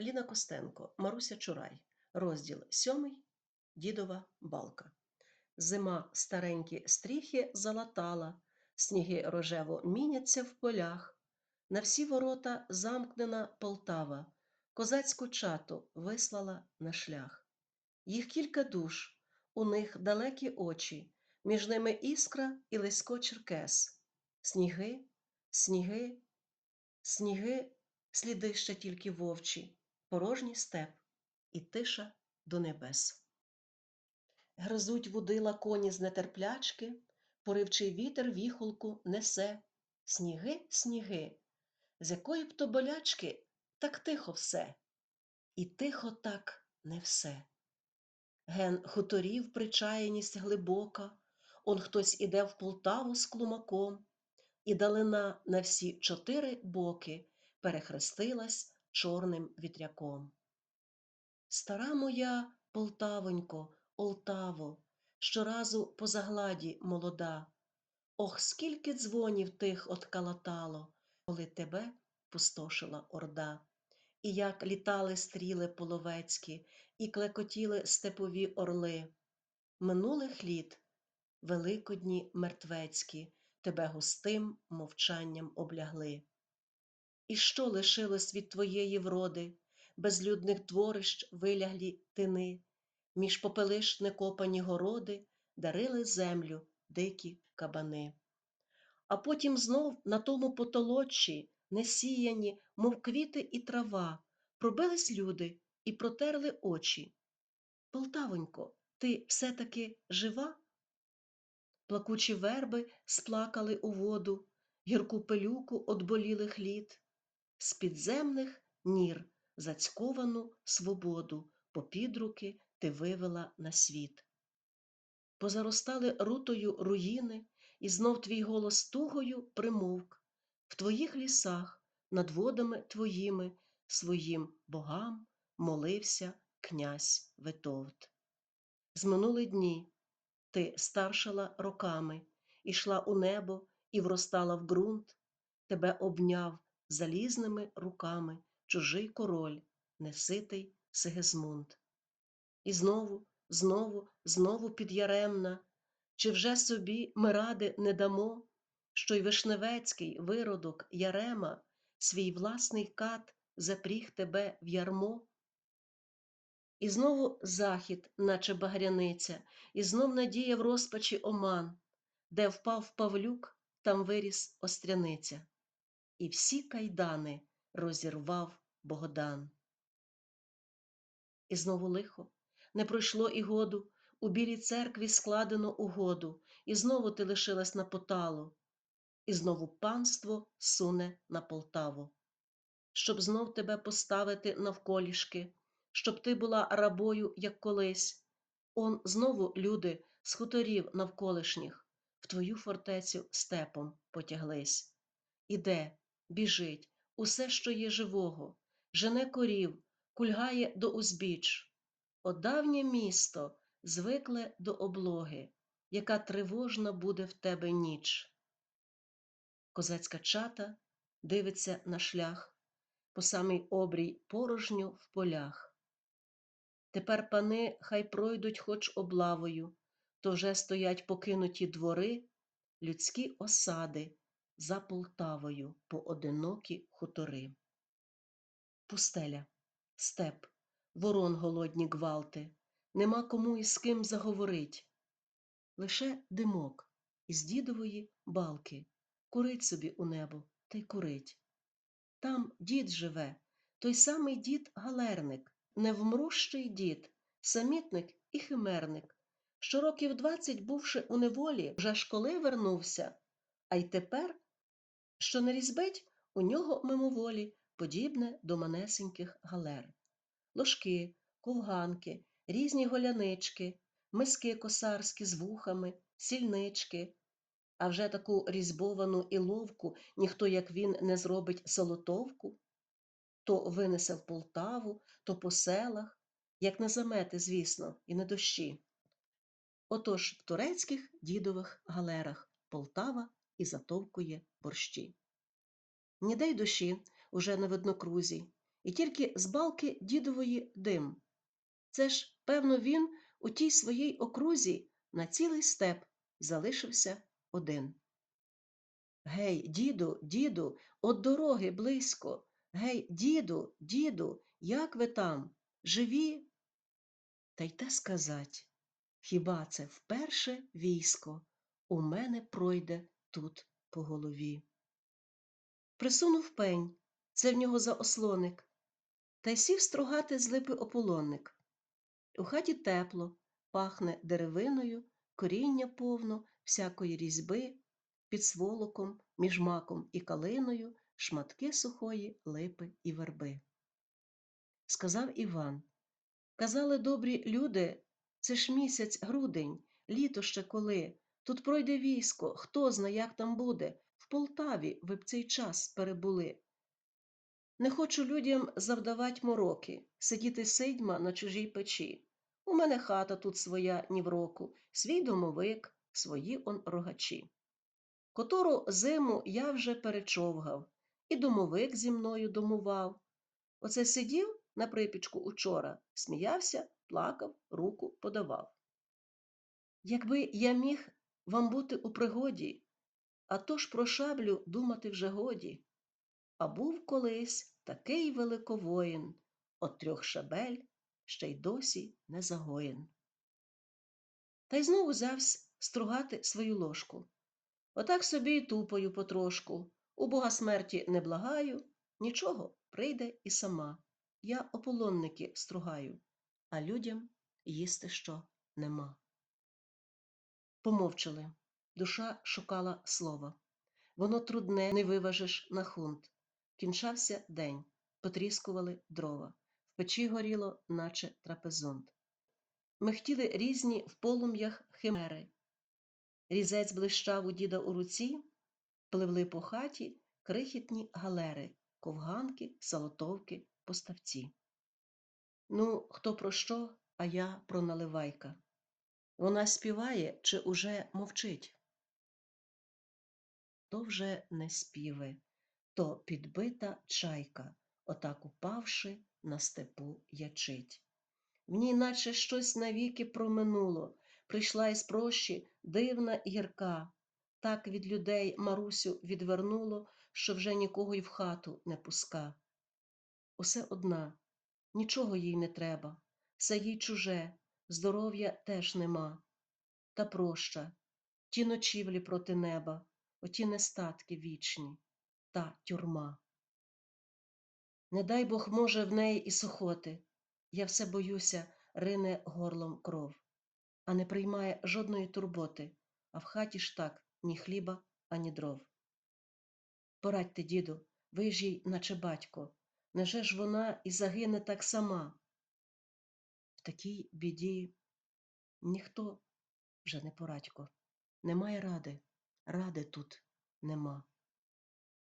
Ліна Костенко, Маруся Чурай, розділ сьомий Дідова балка. Зима старенькі стріхи залатала, сніги рожево міняться в полях. На всі ворота замкнена Полтава, козацьку чату вислала на шлях. Їх кілька душ, у них далекі очі, між ними іскра і лисько черкес. Сніги, сніги, сніги, сліди ще тільки вовчі, порожній степ і тиша до небес. Гризуть вудила коні з нетерплячки, поривчий вітер віхолку несе. Сніги, сніги, з якої б то болячки, так тихо все. І тихо так не все. Ген хуторів причаяність глибока, он хтось іде в Полтаву з клумаком, і далина на всі чотири боки перехрестилась чорним вітряком. Стара моя Полтавонько, Олтаво, щоразу по загладі молода. Ох, скільки дзвонів тих откалатало, коли тебе пустошила орда. І як літали стріли половецькі, і клекотіли степові орли. Минулих літ, великодні мертвецькі, тебе густим мовчанням облягли. І що лишилось від твоєї вроди, безлюдних дворищ виляглі тини, між попелищ некопані городи дарили землю дикі кабани. А потім знов на тому потолочі, несіяні, мов квіти і трава, пробились люди і протерли очі. Полтавонько, ти все-таки жива? Плакучі верби сплакали у воду, гірку пилюку одболілих літ, з підземних нір зацьковану свободу попід руки ти вивела на світ. Позаростали рутою руїни, і знов твій голос тугою примовк в твоїх лісах, над водами твоїми, своїм богам молився князь Витовт. Зминули дні, ти старшала роками, ішла у небо і вростала в ґрунт, тебе обняв залізними руками чужий король, неситий Сигизмунд. І знову, знову, знову підяремна, чи вже собі ми ради не дамо, що й вишневецький виродок Ярема свій власний кат запріг тебе в ярмо? І знову захід, наче багряниця, і знов надія в розпачі оман, де впав Павлюк, там виріс остряниця, і всі кайдани розірвав Богдан. І знову лихо, не пройшло і году, у білій церкві складено угоду, і знову ти лишилась на поталу, і знову панство суне на Полтаву, щоб знов тебе поставити навколішки, щоб ти була рабою, як колись. Он знову люди з хуторів навколишніх в твою фортецю степом потяглись. Іде, біжить, усе, що є живого, жене корів, кульгає до узбіч. О місто, звикле до облоги, яка тривожна буде в тебе ніч. Козацька чата дивиться на шлях, по самий обрій порожньо в полях. Тепер пани хай пройдуть хоч облавою, то вже стоять покинуті двори, людські осади за Полтавою поодинокі хутори. Пустеля, степ, ворон голодні гвалти, нема кому із ким заговорить. Лише димок із дідової балки курить собі у небо та й курить. Там дід живе, той самий дід галерник, невмрущий дід, самітник і химерник, що років двадцять, бувши у неволі, вже школи вернувся, а й тепер, що не різьбить у нього мимоволі, подібне до манесеньких галер. Ложки, ковганки, різні голянички, миски косарські з вухами, сільнички. А вже таку різьбовану і ловку ніхто, як він, не зробить солотовку, то винесе в Полтаву, то по селах, як на замети, звісно, і на дощі. Отож в турецьких дідових галерах Полтава і затовкує борщі. Ніде й душі уже на виднокрузі, і тільки з балки дідової дим. Це ж, певно, він у тій своїй окрузі на цілий степ залишився один. Гей, діду, діду, от дороги близько. Гей, діду, діду, як ви там? Живі? Та й те сказать, хіба це вперше військо у мене пройде тут по голові? Присунув пень, це в нього за ослоник, та й сів стругати з липи ополонник. У хаті тепло, пахне деревиною, коріння повно, всякої різьби, під сволоком, між маком і калиною шматки сухої липи і верби. Сказав Іван Казали добрі люди, це ж місяць грудень, літо ще коли. Тут пройде військо, хто зна, як там буде. В Полтаві ви б цей час перебули. Не хочу людям завдавать мороки, сидіти сидьма на чужій печі. У мене хата тут своя ні в року, свій домовик, свої он рогачі. Котору зиму я вже перечовгав, і домовик зі мною домував. Оце сидів на припічку учора, сміявся, плакав, руку подавав. Якби я міг вам бути у пригоді, а то ж про шаблю думати вже годі. А був колись такий великовоїн, от трьох шабель ще й досі не загоєн. Та й знову взявсь стругати свою ложку. Отак собі й тупою потрошку. У бога смерті не благаю, нічого прийде і сама. Я ополонники стругаю, а людям їсти що нема. Помовчали. Душа шукала слова. Воно трудне, не виважиш на хунт. Кінчався день, потріскували дрова. В печі горіло, наче трапезунт. Михтіли різні в полум'ях химери. Різець блищав у діда у руці, пливли по хаті крихітні галери, ковганки, салотовки, поставці. Ну, хто про що, а я про наливайка. Вона співає чи уже мовчить? То вже не співи, то підбита чайка, отак упавши на степу ячить. В ній наче щось навіки проминуло, прийшла із прощі дивна гірка, так від людей Марусю відвернуло, що вже нікого й в хату не пуска. Усе одна, нічого їй не треба, все їй чуже, здоров'я теж нема. Та проща, ті ночівлі проти неба, оті нестатки вічні, та тюрма. Не дай Бог, може, в неї і сухоти. Я все боюся, рине горлом кров, а не приймає жодної турботи, а в хаті ж так ні хліба, ані дров. Порадьте, діду, ви ж їй, наче батько, неже ж вона і загине так сама? Такій біді ніхто вже не порадько, немає ради, ради тут нема.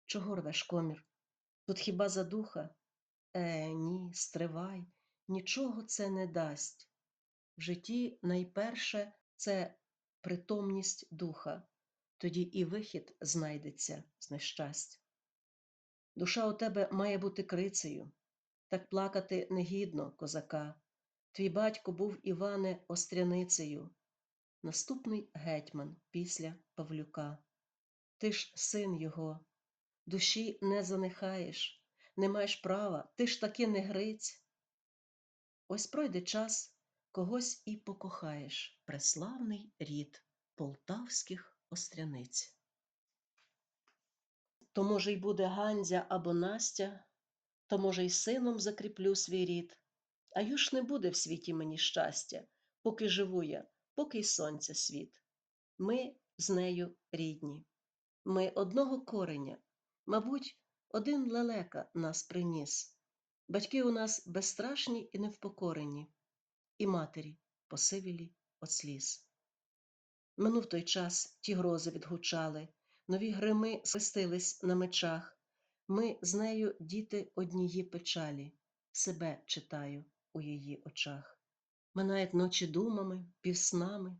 Чого рвеш комір? Тут хіба задуха? Е, ні, стривай, нічого це не дасть. В житті найперше це притомність духа, тоді і вихід знайдеться з нещастя. Душа у тебе має бути крицею, так плакати негідно, козака. Твій батько був Іване Остряницею, наступний гетьман після Павлюка. Ти ж син його, душі не занехаєш, не маєш права, ти ж таки не гриць. Ось пройде час, когось і покохаєш, преславний рід полтавських остряниць. То, може, й буде Гандзя або Настя, то, може, й сином закріплю свій рід. А юж не буде в світі мені щастя, поки живу я, поки й сонця світ. Ми з нею рідні, ми одного кореня, мабуть, один лелека нас приніс. Батьки у нас безстрашні і невпокорені, і матері посивілі от сліз. Минув той час, ті грози відгучали, нові грими свистились на мечах. Ми з нею діти однієї печалі, себе читаю у її очах. Минають ночі думами, півснами,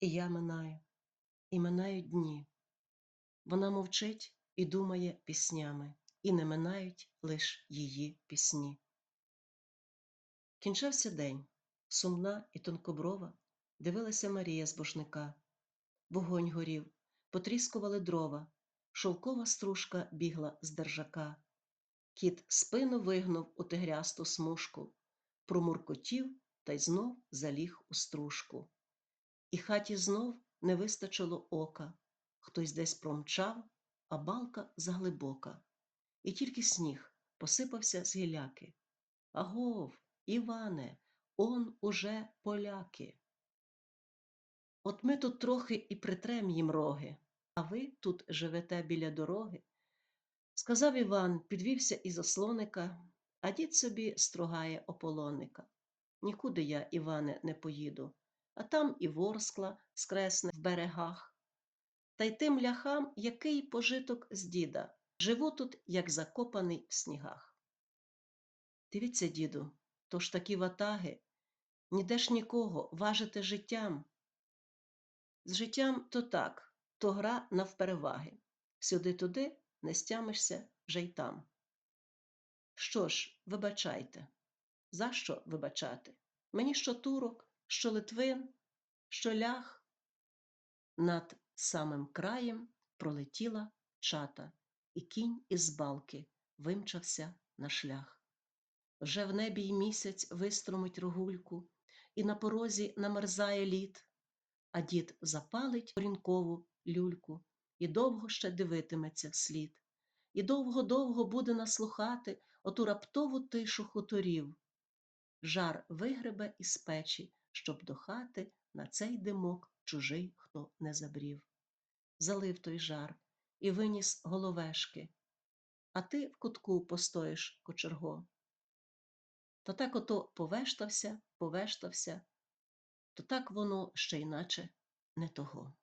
і я минаю, і минають дні. Вона мовчить і думає піснями. і не минають лиш її пісні. Кінчався день. Сумна і тонкоброва дивилася Марія з божника. Вогонь горів, потріскували дрова, шовкова стружка бігла з держака. Кіт спину вигнув у тигрясту смужку, промуркотів та й знов заліг у стружку. І хаті знов не вистачило ока, хтось десь промчав, а балка заглибока. І тільки сніг посипався з гіляки. Агов, Іване, он уже поляки. От ми тут трохи і притрем їм роги, а ви тут живете біля дороги. Сказав Іван, підвівся із ослоника, а дід собі стругає ополоника. Нікуди я, Іване, не поїду, а там і ворскла скресне в берегах. Та й тим ляхам який пожиток з діда. Живу тут, як закопаний в снігах. Дивіться, діду, то ж такі ватаги, ніде ж нікого важите життям. З життям то так, то гра навпереваги. Сюди-туди не стямишся вже й там. Що ж, вибачайте. За що вибачати? Мені що турок, що литвин, що лях. Над самим краєм пролетіла чата, і кінь із балки вимчався на шлях. Вже в небі й місяць виструмить рогульку, і на порозі намерзає лід, а дід запалить орінкову люльку і довго ще дивитиметься вслід, і довго-довго буде наслухати оту раптову тишу хуторів. Жар вигребе із печі, щоб до хати на цей димок чужий хто не забрів. Залив той жар і виніс головешки, а ти в кутку постоїш кочерго. То так ото повештався, повештався, то так воно ще іначе не того.